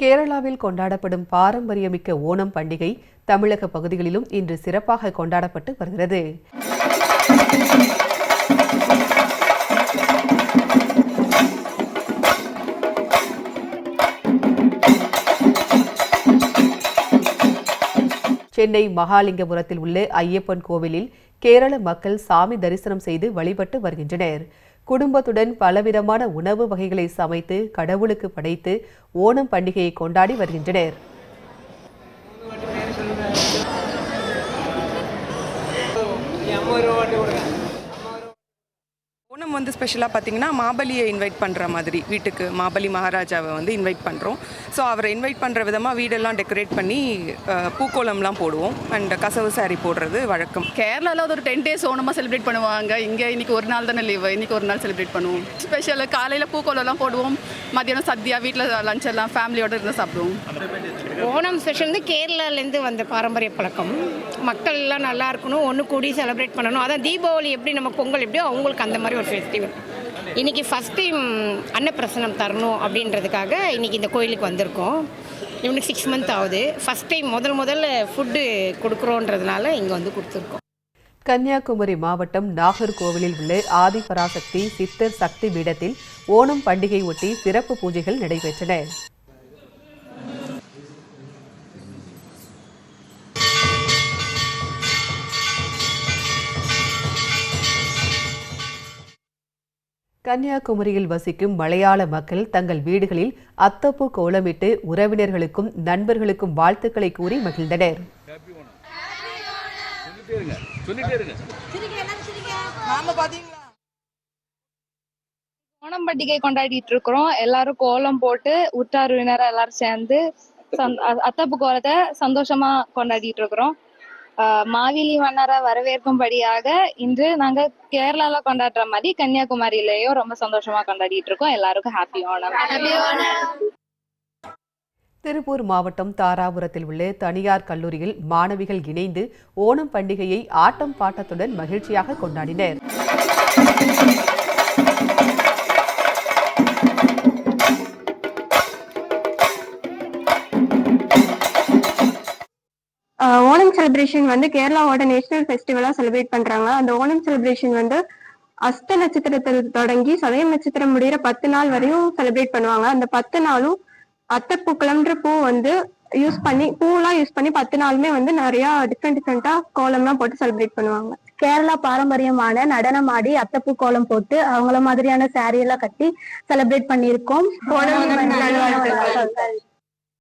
கேரளாவில் கொண்டாடப்படும் பாரம்பரியமிக்க ஓணம் பண்டிகை தமிழக பகுதிகளிலும் இன்று சிறப்பாக கொண்டாடப்பட்டு வருகிறது. சென்னை மகாலிங்கபுரத்தில் உள்ள ஐயப்பன் கோவிலில் கேரள மக்கள் சாமி தரிசனம் செய்து வழிபட்டு வருகின்றனர். குடும்பத்துடன் பலவிதமான உணவு வகைகளை சமைத்து கடவுளுக்கு படைத்து ஓணம் பண்டிகையை கொண்டாடி வருகின்றனர். ஓணம் வந்து ஸ்பெஷலாக பார்த்தீங்கன்னா மாபலியை இன்வைட் பண்ணுற மாதிரி. வீட்டுக்கு மாபலி மகாராஜாவை வந்து இன்வைட் பண்ணுறோம் ஸோ அவரை இன்வைட் பண்ணுற விதமாக வீடெல்லாம் டெக்கரேட் பண்ணி அஹ், பூக்கோலம்லாம் போடுவோம். அண்ட் கசவு சாரி போடுறது வழக்கம். கேரளாவில் அது ஒரு டென் டேஸ் ஓணமாக செலிப்ரேட் பண்ணுவாங்க. இங்கே இன்னைக்கு ஒரு நாள் தானே லீவு இன்னைக்கு ஒரு நாள் செலிப்ரேட் பண்ணுவோம். ஸ்பெஷல் காலையில் பூக்கோலம்லாம் போடுவோம். மத்தியானம் சத்யா வீட்டில் லஞ்ச் எல்லாம் ஃபேமிலியோட இருந்து சாப்பிடுவோம். ஓணம் ஸ்பெஷல் வந்து கேரளாலேருந்து வந்த பாரம்பரிய பழக்கம். மக்கள் எல்லாம் நல்லா இருக்கணும். ஒன்று கூடி செலிப்ரேட் பண்ணணும். அதான் தீபாவளி எப்படி நம்ம பொங்கல் எப்படியோ அவங்களுக்கு அந்த மாதிரி ஒரு ஃபெஸ்டிவல் இன்னைக்கு ஃபஸ்ட் டைம் அன்னப்பிரசனம் தரணும் அப்படின்றதுக்காக இன்னைக்கு இந்த கோயிலுக்கு வந்திருக்கோம். இவனுக்கு சிக்ஸ் மந்த் ஆகுது. ஃபஸ்ட் டைம் முதல் முதல்ல ஃபுட்டு கொடுக்குறோன்றதுனால இங்கே வந்து கொடுத்துருக்கோம். கன்னியாகுமரி மாவட்டம் நாகர்கோவிலில் உள்ள ஆதிபராசக்தி சித்தர் சக்தி பீடத்தில் ஓணம் பண்டிகையொட்டி சிறப்பு பூஜைகள் நடைபெற்றன. கன்னியாகுமரியில் வசிக்கும் மலையாள மக்கள் தங்கள் வீடுகளில் அத்தப்பூ கோலமிட்டு உறவினர்களுக்கும் நண்பர்களுக்கும் வாழ்த்துக்களை கூறி மகிழ்ந்தனர். ஓணம் பண்டிகை கொண்டாடிட்டு இருக்கிறோம் எல்லாரும் கோலம் போட்டு உற்றார் உறவினர் எல்லாரும் சேர்ந்து அத்தப்பு கோலத்தை சந்தோஷமா கொண்டாடிட்டு இருக்கிறோம் மாவேலி மன்னரை வரவேற்கும்படியாக இன்று நாங்க கேரளால கொண்டாடுற மாதிரி கன்னியாகுமரியிலயும் ரொம்ப சந்தோஷமா கொண்டாடிட்டு இருக்கோம். எல்லாருக்கும் ஹாப்பி ஓணம். திருப்பூர் மாவட்டம் தாராபுரத்தில் உள்ள தனியார் கல்லூரியில் மாணவிகள் இணைந்து ஓணம் பண்டிகையை ஆட்டம் பாட்டத்துடன் மகிழ்ச்சியாக கொண்டாடினர். ஓணம் செலிப்ரேஷன் வந்து கேரளாவோட நேஷனல் ஃபெஸ்டிவலா செலிப்ரேட் பண்றாங்க. அந்த ஓணம் செலிப்ரேஷன் வந்து அஸ்த நட்சத்திரத்தில் தொடங்கி சதயம் நட்சத்திரம் முடியிற பத்து நாள் வரையும் செலிப்ரேட் பண்ணுவாங்க. அந்த பத்து நாளும் அத்தைப்பூக்கலம்ன்ற பூ வந்து யூஸ் பண்ணி பூலாம் யூஸ் பண்ணி பத்து நாளுமே வந்து நிறைய டிஃப்ரெண்ட் டிஃப்ரெண்டா கோலம்லாம் போட்டு செலிப்ரேட் பண்ணுவாங்க. கேரளா பாரம்பரியமான நடனம் ஆடி அத்தைப்பூ கோலம் போட்டு அவங்கள மாதிரியான saree எல்லாம் கட்டி செலிப்ரேட் பண்ணியிருக்கோம்.